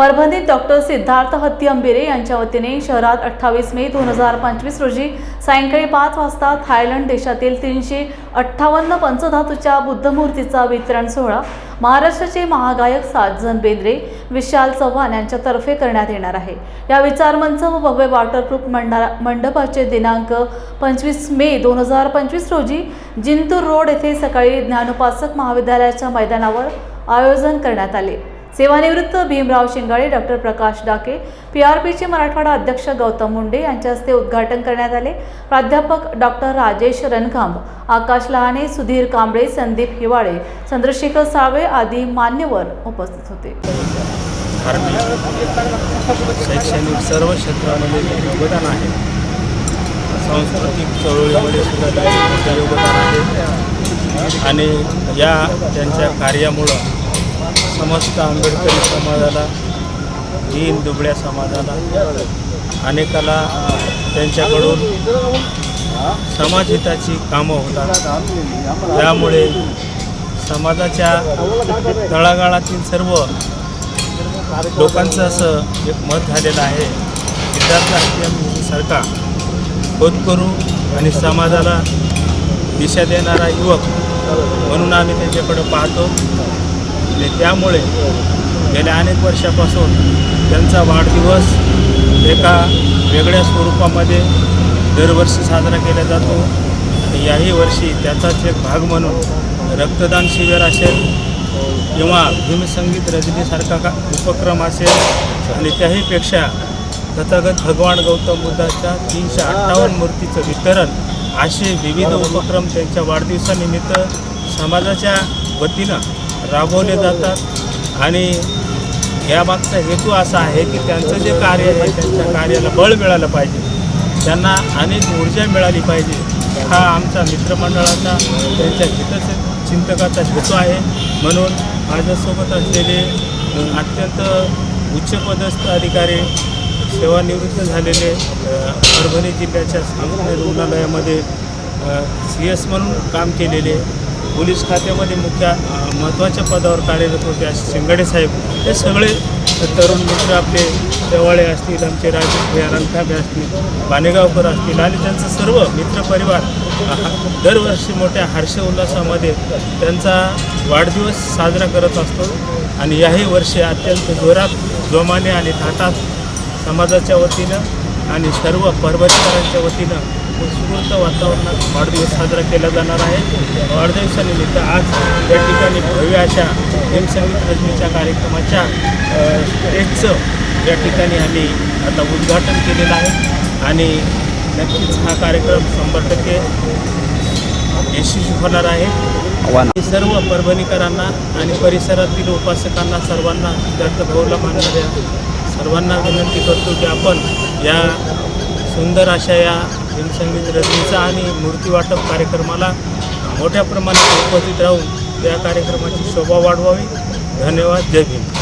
परभणीत डॉक्टर सिद्धार्थ हत्ती यांच्या वतीने शहरात अठ्ठावीस मे दोन हजार पंचवीस रोजी सायंकाळी पाच वाजता थायलंड देशातील तीनशे अठ्ठावन्न पंचधातूच्या बुद्धमूर्तीचा वितरण सोहळा महाराष्ट्राचे महागायक साजन बेंद्रे विशाल चव्हाण यांच्यातर्फे करण्यात येणार आहे. या विचारमंच व भव्य वॉटरप्रूफ मंडा मंडपाचे दिनांक पंचवीस मे दोन हजार पंचवीस रोजी जिंतूर रोड येथे सकाळी ज्ञानोपासक महाविद्यालयाच्या मैदानावर आयोजन करण्यात आले. सेवानिवृत्त Bhimrao Shingale doctor Prakash Dake P R पीचे मराठवाडा अध्यक्ष गौतम मुंडे यांच्या हस्ते उद्घाटन करण्यात आले. प्राध्यापक डॉक्टर राजेश रणखांब आकाश लहाने सुधीर कांबळे संदीप हिवाळे चंद्रशेखर साळवे आदी मान्यवर उपस्थित होते. शैक्षणिक सर्व क्षेत्रामध्ये योगदान आहे. सांस्कृतिक चळवळीमध्ये सुद्धा त्यांचे योगदान आहे. आणि या त्यांच्या कार्यामुळं समस्त आंबेडकरी समाजाला दीन दुबळ्या समाजाला अनेकाला त्यांच्याकडून समाजहिताची कामं होतात. त्यामुळे समाजाच्या तळागाळातील सर्व लोकांचं असं एक मत झालेलं आहे. सिद्धार्थ सरकार खोद करू आणि समाजाला दिशा देणारा युवक म्हणून आम्ही त्यांच्याकडं पाहतो. आणि त्यामुळे गेल्या अनेक वर्षापासून त्यांचा वाढदिवस एका वेगळ्या स्वरूपामध्ये दरवर्षी साजरा केला जातो. आणि याही वर्षी त्याचाच एक भाग म्हणून रक्तदान शिबिर असेल किंवा भीमसंगीत रजनीसारखा का उपक्रम असेल आणि त्याहीपेक्षा तथागत भगवान गौतम बुद्धाच्या तीनशे अठ्ठावन्न मूर्तीचं वितरण असे विविध उपक्रम त्यांच्या वाढदिवसानिमित्त समाजाच्या वतीनं राबवले जातात. आणि यामागचा हेतू असा आहे की त्यांचं जे कार्य आहे त्यांच्या कार्याला बळ मिळालं पाहिजे. त्यांना अनेक ऊर्जा मिळाली पाहिजे. हा आमचा मित्रमंडळाचा त्यांच्या हित चिंतकाचा हेतू आहे. म्हणून माझ्यासोबत असलेले अत्यंत उच्चपदस्थ अधिकारी सेवानिवृत्त झालेले परभणी जिल्ह्याच्या सांगली रुग्णालयामध्ये सी एस म्हणून काम केलेले पोलीस खात्यामध्ये मुख्य महत्त्वाच्या पदावर कार्यरत होते असे शिंगाडे साहेब. हे सगळे तरुण मित्र आपले देवाळे असतील आमचे राजेश रणखाबे असतील बाणेगावकर असतील आणि त्यांचं सर्व मित्रपरिवार दरवर्षी मोठ्या हर्ष उल्हासामध्ये त्यांचा वाढदिवस साजरा करत असतो. आणि याही वर्षी अत्यंत जोरात जोमाने आणि थाटात समाजाच्या वतीनं आणि सर्व परभणीकरांच्या वतीनं उत्स्फूर्त वातावरणात वाढदिवस साजरा केला जाणार आहे. वाढदिवसानिमित्त आज या ठिकाणी भव्य अशा भीमसंगीत रजनीच्या कार्यक्रमाच्या स्टेजचं या ठिकाणी आम्ही आता उद्घाटन केलेलं आहे. आणि नक्कीच हा कार्यक्रम शंभर टक्के यशस्वी होणार आहे. सर्व परभणीकरांना आणि परिसरातील उपासकांना सर्वांना सिद्धार्थ भाऊला मानणाऱ्या सर्वांना विनंती करतो की आपण या सुंदर अशा या भीमसंगीत रजनीचा आणि मूर्ती वाटप कार्यक्रमाला मोठ्या प्रमाणात उपस्थित राहून या कार्यक्रमाची शोभा वाढवावी. धन्यवाद. जय भीम.